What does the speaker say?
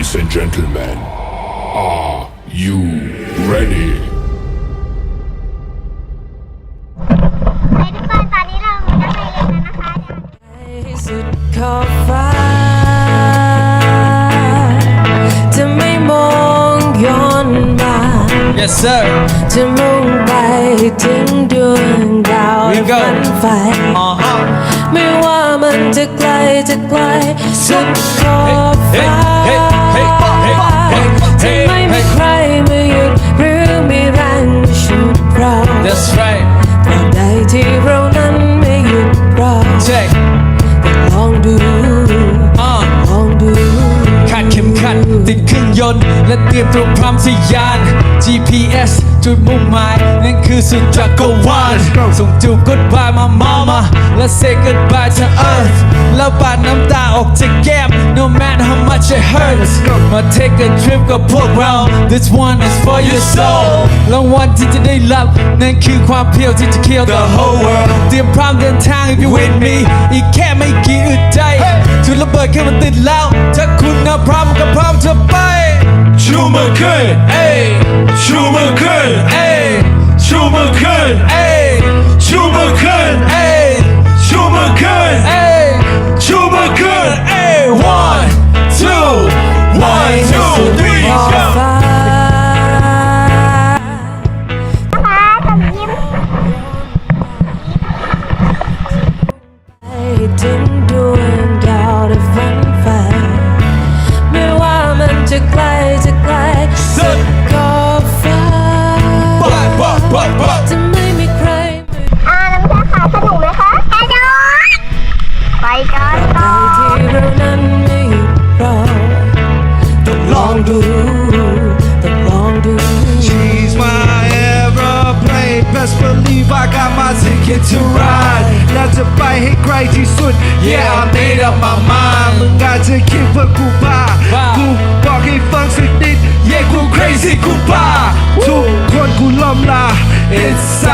Ladies and gentlemen, are you ready? ไปทุกคนตอนนี้เรามีนักเรียนแล้วนะคะเดี๋ยวสุดขอบฟ้าจะไม่มองย้อนมา Yes sir จะมุ่งไปถึงดวงดาว We go ฝันไฟ uh huh ไม่ว่ามันจะไกลจะไกลสุดขอบฟ้า ติดเครื่องยนต์ และเตรียมตัวพร้อมทะยาน GPS จุดมุ่งหมาย นั่นคือสุดจักรวาลส่งจูบ goodbye มา mama และ say goodbye to earth แล้วปาดน้ำตาออกจากแก้ม no matter how much it hurts มา take a trip กับพวกเรา this one is for your soul รางวัลที่จะได้รับ นั่นคือความเพียวที่จะ kill the whole world เตรียมพร้อมเดินทาง if you with me อีกแค่ไม่กี่อึดใจจุดระเบิดแค่มันติดแล้ว ชูมือขึ้นเอ้ยชูมือขึ้นเอ้ยชูมือขึ้นเอ้ยชูมือขึ้นเอ้ยชูมือขึ้นเอ้ยชูมือขึ้นเอ้ย one two one two three ขอบ go ฟ้ ที่เรานั้นไม่หยุดรอต้องลองดูต้องลองดู She's my aeroplane Best believe I got my ticket to ride และจะไปให้ไกลที่สุด Yeah I made up my mind มึงอาจจะคิดว่ากูบ้าบ้ากูบอกให้ฟังสักนิด Yeah กู crazy กูบ้าทุกคนกูล้มลา It's sayonara